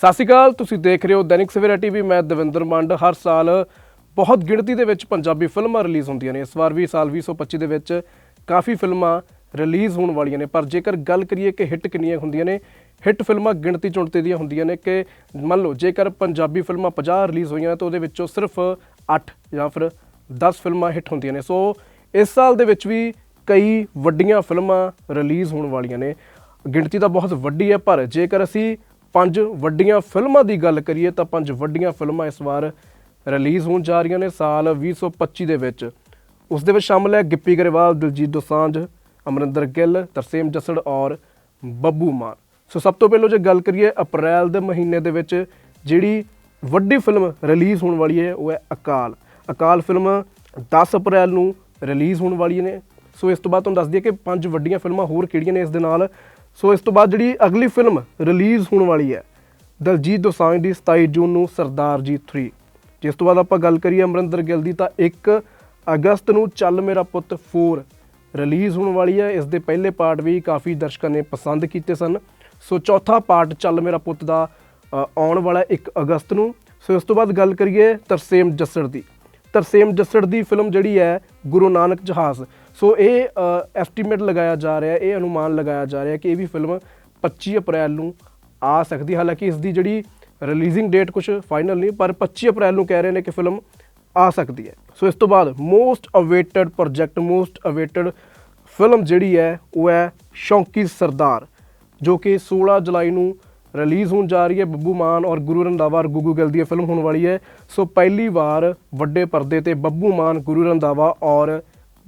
ਸਤਿ ਸ਼੍ਰੀ ਅਕਾਲ, ਤੁਸੀਂ ਦੇਖ ਰਹੇ ਹੋ ਦੈਨਿਕ ਸਵੇਰਾ ਟੀਵੀ, ਮੈਂ ਦਵਿੰਦਰ ਮੰਡ। ਹਰ ਸਾਲ ਬਹੁਤ ਗਿਣਤੀ ਦੇ ਵਿੱਚ ਪੰਜਾਬੀ ਫਿਲਮਾਂ ਰਿਲੀਜ਼ ਹੁੰਦੀਆਂ ਨੇ। ਇਸ ਵਾਰ ਵੀ ਸਾਲ 2025 ਦੇ ਵਿੱਚ ਕਾਫੀ ਫਿਲਮਾਂ ਰਿਲੀਜ਼ ਹੋਣ ਵਾਲੀਆਂ ਨੇ। ਪਰ ਜੇਕਰ ਗੱਲ ਕਰੀਏ ਕਿ ਹਿੱਟ ਕਿੰਨੀਆਂ ਹੁੰਦੀਆਂ ਨੇ, ਹਿੱਟ ਫਿਲਮਾਂ ਗਿਣਤੀ ਚੁਣਤੀ ਦੀਆਂ ਹੁੰਦੀਆਂ ਨੇ ਕਿ ਮੰਨ ਲਓ, ਜੇਕਰ ਪੰਜਾਬੀ ਫਿਲਮਾਂ 50 ਰਿਲੀਜ਼ ਹੋਈਆਂ, ਤਾਂ ਉਹਦੇ ਵਿੱਚੋਂ ਸਿਰਫ 8 ਜਾਂ ਫਿਰ 10 ਫਿਲਮਾਂ ਹਿੱਟ ਹੁੰਦੀਆਂ ਨੇ। ਸੋ ਇਸ ਸਾਲ ਦੇ ਵਿੱਚ ਵੀ ਕਈ ਵੱਡੀਆਂ ਫਿਲਮਾਂ ਰਿਲੀਜ਼ ਹੋਣ ਵਾਲੀਆਂ ਨੇ। ਗਿਣਤੀ ਤਾਂ ਬਹੁਤ ਵੱਡੀ ਹੈ, ਪਰ ਜੇਕਰ ਅਸੀਂ ਪੰਜ ਵੱਡੀਆਂ ਫਿਲਮਾਂ ਦੀ ਗੱਲ ਕਰੀਏ ਤਾਂ ਪੰਜ ਵੱਡੀਆਂ ਫਿਲਮਾਂ ਇਸ ਵਾਰ ਰਿਲੀਜ਼ ਹੋਣ ਜਾ ਰਹੀਆਂ ਨੇ ਸਾਲ 2025 ਦੇ ਵਿੱਚ। ਉਸ ਦੇ ਵਿੱਚ ਸ਼ਾਮਲ ਹੈ ਗਿੱਪੀ ਗਰੇਵਾਲ, ਦਿਲਜੀਤ ਦੋਸਾਂਝ, ਅਮਰਿੰਦਰ ਗਿੱਲ, ਤਰਸੇਮ ਜੱਸੜ ਔਰ ਬੱਬੂ ਮਾਨ। ਸੋ ਸਭ ਤੋਂ ਪਹਿਲਾਂ ਜੇ ਗੱਲ ਕਰੀਏ ਅਪ੍ਰੈਲ ਦੇ ਮਹੀਨੇ ਦੇ ਵਿੱਚ ਜਿਹੜੀ ਵੱਡੀ ਫਿਲਮ ਰਿਲੀਜ਼ ਹੋਣ ਵਾਲੀ ਹੈ, ਉਹ ਹੈ ਅਕਾਲ। ਅਕਾਲ ਫਿਲਮ 10 ਅਪ੍ਰੈਲ ਨੂੰ ਰਿਲੀਜ਼ ਹੋਣ ਵਾਲੀ ਨੇ। ਸੋ ਇਸ ਤੋਂ ਬਾਅਦ ਤੁਹਾਨੂੰ ਦੱਸ ਦਈਏ ਕਿ ਪੰਜ ਵੱਡੀਆਂ ਫਿਲਮਾਂ ਹੋਰ ਕਿਹੜੀਆਂ ਨੇ ਇਸ ਦੇ ਨਾਲ? ਸੋ ਇਸ ਤੋਂ ਬਾਅਦ ਜਿਹੜੀ ਅਗਲੀ ਫਿਲਮ ਰਿਲੀਜ਼ ਹੋਣ ਵਾਲੀ ਹੈ, ਦਲਜੀਤ ਦੋਸਾਂਝ ਦੀ 27 ਜੂਨ ਨੂੰ ਸਰਦਾਰ ਜੀ 3 ਜਿਸ ਤੋਂ ਬਾਅਦ ਆਪਾਂ ਗੱਲ ਕਰੀਏ ਅਮਰਿੰਦਰ ਗਿੱਲ ਦੀ, ਤਾਂ 1 ਅਗਸਤ ਨੂੰ ਚੱਲ ਮੇਰਾ ਪੁੱਤ 4 ਰਿਲੀਜ਼ ਹੋਣ ਵਾਲੀ ਹੈ। ਇਸ ਦੇ ਪਹਿਲੇ ਪਾਰਟ ਵੀ ਕਾਫੀ ਦਰਸ਼ਕਾਂ ਨੇ ਪਸੰਦ ਕੀਤੇ ਸਨ। ਸੋ ਚੌਥਾ ਪਾਰਟ ਚੱਲ ਮੇਰਾ ਪੁੱਤ ਦਾ ਆਉਣ ਵਾਲਾ 1 ਅਗਸਤ ਨੂੰ। ਸੋ ਇਸ ਤੋਂ ਬਾਅਦ ਗੱਲ ਕਰੀਏ ਤਰਸੇਮ ਜੱਸੜ ਦੀ। ਤਰਸੇਮ ਜੱਸੜ ਦੀ ਫਿਲਮ ਜਿਹੜੀ ਹੈ ਗੁਰੂ ਨਾਨਕ ਜਹਾਜ਼। ਸੋ ਇਹ ਐਸਟੀਮੇਟ ਲਗਾਇਆ ਜਾ ਰਿਹਾ, ਇਹ ਅਨੁਮਾਨ ਲਗਾਇਆ ਜਾ ਰਿਹਾ ਕਿ ਇਹ ਵੀ ਫਿਲਮ 25 ਅਪ੍ਰੈਲ ਨੂੰ ਆ ਸਕਦੀ ਹਾਲਾਂਕਿ ਇਸ ਦੀ ਜਿਹੜੀ ਰਿਲੀਜ਼ਿੰਗ ਡੇਟ ਕੁਝ ਫਾਈਨਲ ਨਹੀਂ, ਪਰ 25 ਅਪ੍ਰੈਲ ਨੂੰ ਕਹਿ ਰਹੇ ਨੇ ਕਿ ਫਿਲਮ ਆ ਸਕਦੀ ਹੈ। ਸੋ ਇਸ ਤੋਂ ਬਾਅਦ most awaited project most awaited film ਜਿਹੜੀ ਹੈ, ਉਹ ਹੈ ਸ਼ੌਂਕੀ ਸਰਦਾਰ, ਜੋ ਕਿ 16 ਜੁਲਾਈ ਨੂੰ ਰਿਲੀਜ਼ ਹੋਣ ਜਾ ਰਹੀ ਹੈ। ਬੱਬੂ ਮਾਨ ਔਰ ਗੁਰੂ ਰੰਧਾਵਾ ਔਰ ਗੁੱਗੂ ਗਿੱਲ ਦੀ ਫਿਲਮ ਹੋਣ ਵਾਲੀ ਹੈ। ਸੋ ਪਹਿਲੀ ਵਾਰ ਵੱਡੇ ਪਰਦੇ ਤੇ ਬੱਬੂ ਮਾਨ, ਗੁਰੂ ਰੰਧਾਵਾ ਔਰ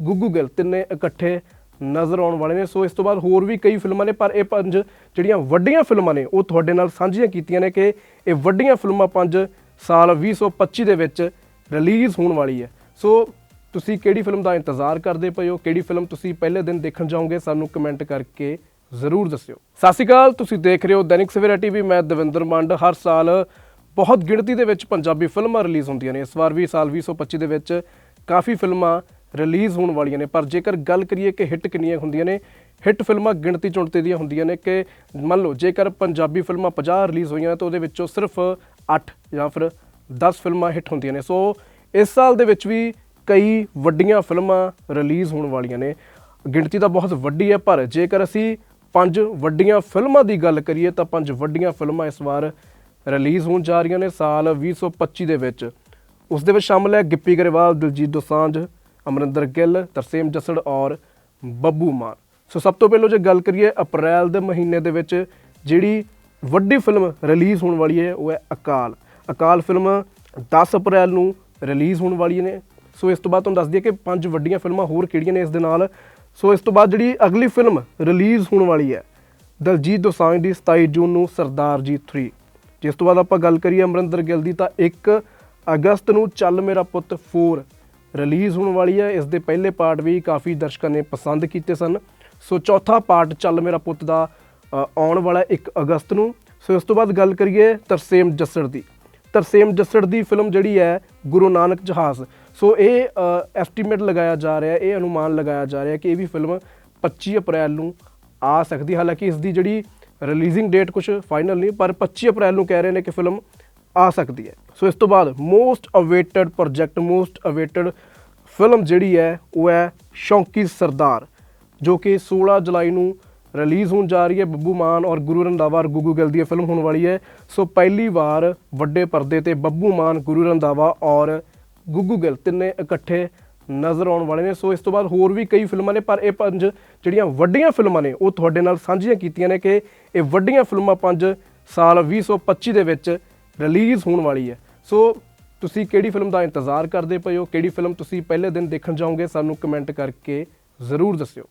ਗੁੱਗੂ ਗਿੱਲ ਤਿੰਨੇ ਇਕੱਠੇ ਨਜ਼ਰ ਆਉਣ ਵਾਲੇ ਨੇ। ਸੋ ਇਸ ਤੋਂ ਬਾਅਦ ਹੋਰ ਵੀ ਕਈ ਫਿਲਮਾਂ ਨੇ, ਪਰ ਇਹ ਪੰਜ ਜਿਹੜੀਆਂ ਵੱਡੀਆਂ ਫਿਲਮਾਂ ਨੇ, ਉਹ ਤੁਹਾਡੇ ਨਾਲ ਸਾਂਝੀਆਂ ਕੀਤੀਆਂ ਨੇ ਕਿ ਇਹ ਵੱਡੀਆਂ ਫਿਲਮਾਂ ਪੰਜ ਸਾਲ 2025 ਦੇ ਵਿੱਚ ਰਿਲੀਜ਼ ਹੋਣ ਵਾਲੀ ਹੈ। ਸੋ ਤੁਸੀਂ ਕਿਹੜੀ ਫਿਲਮ ਦਾ ਇੰਤਜ਼ਾਰ ਕਰਦੇ ਪਏ ਹੋ? ਕਿਹੜੀ ਫਿਲਮ ਤੁਸੀਂ ਪਹਿਲੇ ਦਿਨ ਦੇਖਣ ਜਾਓਗੇ? ਸਾਨੂੰ ਕਮੈਂਟ ਕਰਕੇ ਜ਼ਰੂਰ ਦੱਸਿਓ। ਸਤਿ ਸ਼੍ਰੀ ਅਕਾਲ, ਤੁਸੀਂ ਦੇਖ ਰਹੇ ਹੋ ਦੈਨਿਕ ਸਵੇਰਾ ਟੀਵੀ। ਮੈਂ ਦਵਿੰਦਰ ਮੰਡ। ਹਰ ਸਾਲ ਬਹੁਤ ਗਿਣਤੀ ਦੇ ਵਿੱਚ ਪੰਜਾਬੀ ਫਿਲਮਾਂ ਰਿਲੀਜ਼ ਹੁੰਦੀਆਂ ਨੇ। ਇਸ ਵਾਰ ਵੀ ਸਾਲ 2025 ਦੇ ਵਿੱਚ ਕਾਫੀ ਫਿਲਮਾਂ ਰਿਲੀਜ਼ ਹੋਣ ਵਾਲੀਆਂ ਨੇ। ਪਰ ਜੇਕਰ ਗੱਲ ਕਰੀਏ ਕਿ ਹਿੱਟ ਕਿੰਨੀਆਂ ਹੁੰਦੀਆਂ ਨੇ, ਹਿੱਟ ਫਿਲਮਾਂ ਗਿਣਤੀ ਚੁਣਤੀ ਦੀਆਂ ਹੁੰਦੀਆਂ ਨੇ ਕਿ ਮੰਨ ਲਓ ਜੇਕਰ ਪੰਜਾਬੀ ਫਿਲਮਾਂ 50 ਰਿਲੀਜ਼ ਹੋਈਆਂ ਤਾਂ ਉਹਦੇ ਵਿੱਚੋਂ ਸਿਰਫ 8 ਜਾਂ ਫਿਰ 10 ਫਿਲਮਾਂ ਹਿੱਟ ਹੁੰਦੀਆਂ ਨੇ। ਸੋ ਇਸ ਸਾਲ ਦੇ ਵਿੱਚ ਵੀ ਕਈ ਵੱਡੀਆਂ ਫਿਲਮਾਂ ਰਿਲੀਜ਼ ਹੋਣ ਵਾਲੀਆਂ ਨੇ। ਗਿਣਤੀ ਤਾਂ ਬਹੁਤ ਵੱਡੀ ਹੈ, ਪਰ ਜੇਕਰ ਅਸੀਂ ਪੰਜ ਵੱਡੀਆਂ ਫਿਲਮਾਂ ਦੀ ਗੱਲ ਕਰੀਏ ਤਾਂ ਪੰਜ ਵੱਡੀਆਂ ਫਿਲਮਾਂ ਇਸ ਵਾਰ ਰਿਲੀਜ਼ ਹੋਣ ਜਾ ਰਹੀਆਂ ਨੇ ਸਾਲ 2025 ਦੇ ਵਿੱਚ। ਉਸ ਦੇ ਵਿੱਚ ਸ਼ਾਮਲ ਹੈ ਗਿੱਪੀ ਗਰੇਵਾਲ, ਦਿਲਜੀਤ ਦੋਸਾਂਝ ਅਮਰਿੰਦਰ ਗਿੱਲ, ਤਰਸੇਮ ਜੱਸੜ ਔਰ ਬੱਬੂ ਮਾਨ। ਸੋ ਸਭ ਤੋਂ ਪਹਿਲਾਂ ਜੇ ਗੱਲ ਕਰੀਏ ਅਪ੍ਰੈਲ ਦੇ ਮਹੀਨੇ ਦੇ ਵਿੱਚ, ਜਿਹੜੀ ਵੱਡੀ ਫਿਲਮ ਰਿਲੀਜ਼ ਹੋਣ ਵਾਲੀ ਹੈ, ਉਹ ਹੈ ਅਕਾਲ। ਅਕਾਲ ਫਿਲਮ 10 ਅਪ੍ਰੈਲ ਨੂੰ ਰਿਲੀਜ਼ ਹੋਣ ਵਾਲੀ ਨੇ। ਸੋ ਇਸ ਤੋਂ ਬਾਅਦ ਤੁਹਾਨੂੰ ਦੱਸ ਦਈਏ ਕਿ ਪੰਜ ਵੱਡੀਆਂ ਫਿਲਮਾਂ ਹੋਰ ਕਿਹੜੀਆਂ ਨੇ ਇਸ ਦੇ ਨਾਲ। ਸੋ ਇਸ ਤੋਂ ਬਾਅਦ ਜਿਹੜੀ ਅਗਲੀ ਫਿਲਮ ਰਿਲੀਜ਼ ਹੋਣ ਵਾਲੀ ਹੈ, ਦਲਜੀਤ ਦੋਸਾਂਝ ਦੀ 27 ਜੂਨ ਨੂੰ ਸਰਦਾਰ ਜੀ 3 ਜਿਸ ਤੋਂ ਬਾਅਦ ਆਪਾਂ ਗੱਲ ਕਰੀਏ ਅਮਰਿੰਦਰ ਗਿੱਲ ਦੀ, ਤਾਂ 1 ਅਗਸਤ ਨੂੰ ਚੱਲ ਮੇਰਾ ਪੁੱਤ 4 ਰਿਲੀਜ਼ ਹੋਣ ਵਾਲੀ ਹੈ। ਇਸ ਦੇ ਪਹਿਲੇ ਪਾਰਟ ਵੀ ਕਾਫੀ ਦਰਸ਼ਕਾਂ ਨੇ ਪਸੰਦ ਕੀਤੇ ਸਨ। ਸੋ ਚੌਥਾ ਪਾਰਟ ਚੱਲ ਮੇਰਾ ਪੁੱਤ ਦਾ ਆਉਣ ਵਾਲਾ 1 ਅਗਸਤ ਨੂੰ। ਸੋ ਇਸ ਤੋਂ ਬਾਅਦ ਗੱਲ ਕਰੀਏ ਤਰਸੇਮ ਜੱਸੜ ਦੀ। ਤਰਸੇਮ ਜੱਸੜ ਦੀ ਫਿਲਮ ਜਿਹੜੀ ਹੈ ਗੁਰੂ ਨਾਨਕ ਜਹਾਜ਼। ਸੋ ਇਹ ਐਸਟੀਮੇਟ ਲਗਾਇਆ ਜਾ ਰਿਹਾ, ਇਹ ਅਨੁਮਾਨ ਲਗਾਇਆ ਜਾ ਰਿਹਾ ਕਿ ਇਹ ਵੀ ਫਿਲਮ 25 ਅਪ੍ਰੈਲ ਨੂੰ ਆ ਸਕਦੀ ਹਾਲਾਂਕਿ ਇਸ ਦੀ ਜਿਹੜੀ ਰਿਲੀਜ਼ਿੰਗ ਡੇਟ ਕੁਝ ਫਾਈਨਲ ਨਹੀਂ, ਪਰ 25 ਅਪ੍ਰੈਲ ਨੂੰ ਕਹਿ ਰਹੇ ਨੇ ਕਿ ਫਿਲਮ ਆ ਸਕਦੀ ਹੈ। ਸੋ ਇਸ ਤੋਂ ਬਾਅਦ most awaited project most awaited film ਜਿਹੜੀ ਹੈ, ਉਹ ਹੈ ਸ਼ੌਂਕੀ ਸਰਦਾਰ, ਜੋ ਕਿ 16 ਜੁਲਾਈ ਨੂੰ ਰਿਲੀਜ਼ ਹੋਣ ਜਾ ਰਹੀ ਹੈ। ਬੱਬੂ ਮਾਨ ਔਰ ਗੁਰੂ ਰੰਧਾਵਾ ਔਰ ਗੁੱਗੂ ਗਿੱਲ ਦੀ ਫਿਲਮ ਹੋਣ ਵਾਲੀ ਹੈ। ਸੋ ਪਹਿਲੀ ਵਾਰ ਵੱਡੇ ਪਰਦੇ ਤੇ ਬੱਬੂ ਮਾਨ, ਗੁਰੂ ਰੰਧਾਵਾ ਔਰ ਗੁੱਗੂ ਗਿੱਲ ਤਿੰਨੇ ਇਕੱਠੇ ਨਜ਼ਰ ਆਉਣ ਵਾਲੇ ਨੇ। ਸੋ ਇਸ ਤੋਂ ਬਾਅਦ ਹੋਰ ਵੀ ਕਈ ਫਿਲਮਾਂ ਨੇ, ਪਰ ਇਹ ਪੰਜ ਜਿਹੜੀਆਂ ਵੱਡੀਆਂ ਫਿਲਮਾਂ ਨੇ, ਉਹ ਤੁਹਾਡੇ ਨਾਲ ਸਾਂਝੀਆਂ ਕੀਤੀਆਂ ਨੇ ਕਿ ਇਹ ਵੱਡੀਆਂ ਫਿਲਮਾਂ ਪੰਜ ਸਾਲ 2025 ਦੇ ਵਿੱਚ ਰਿਲੀਜ਼ ਹੋਣ ਵਾਲੀ ਹੈ। ਸੋ ਤੁਸੀਂ ਕਿਹੜੀ ਫਿਲਮ ਦਾ ਇੰਤਜ਼ਾਰ ਕਰਦੇ ਪਏ ਹੋ? ਕਿਹੜੀ ਫਿਲਮ ਤੁਸੀਂ ਪਹਿਲੇ ਦਿਨ ਦੇਖਣ ਜਾਓਗੇ? ਸਾਨੂੰ ਕਮੈਂਟ ਕਰਕੇ ਜ਼ਰੂਰ ਦੱਸਿਓ।